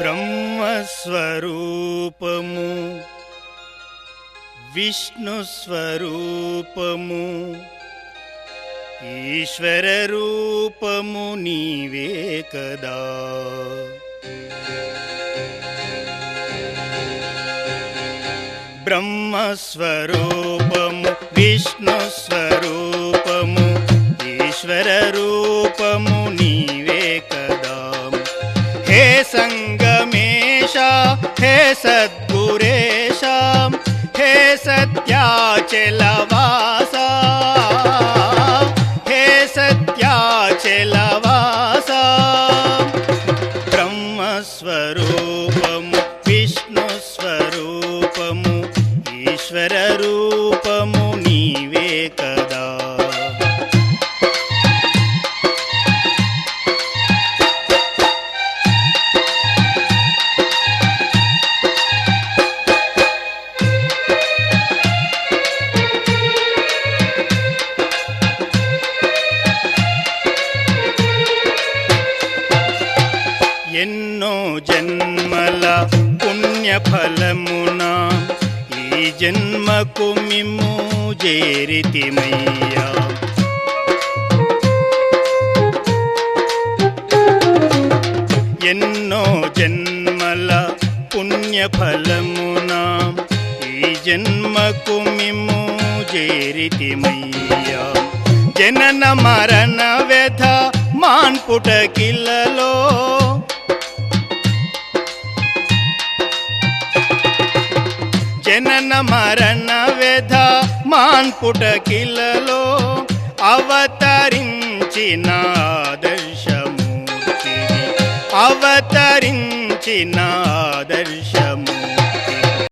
బ్రహ్మస్వరూపము విష్ణుస్వరూపము ఈశ్వర రూపము నీవే కదా. బ్రహ్మస్వరూపము విష్ణుస్వరూపము ఈశ్వర రూపము నీవే కదా. హే సంగ సంగమేశ హే సద్గురేశ హే సత్యాచలవాస హే సత్యాచలవాస. బ్రహ్మస్వరూపము విష్ణు స్వరూపము ఈశ్వర రూపము ఎన్నో జన్మల పుణ్యఫలమున ఈ జన్మకు మిమ్ము చేరితిమయ్యా ఎన్నో జన్మల పుణ్యఫలమున ఈ జన్మకు మిమ్ము చేరితిమయ్యా జనన మరణ వ్యధ మాన్పుటకిలలో జనన మరణ వ్యధ మాన్పుటకిలలో అవతరించిన ఆదర్శమూర్తి అవతరించిన ఆదర్శ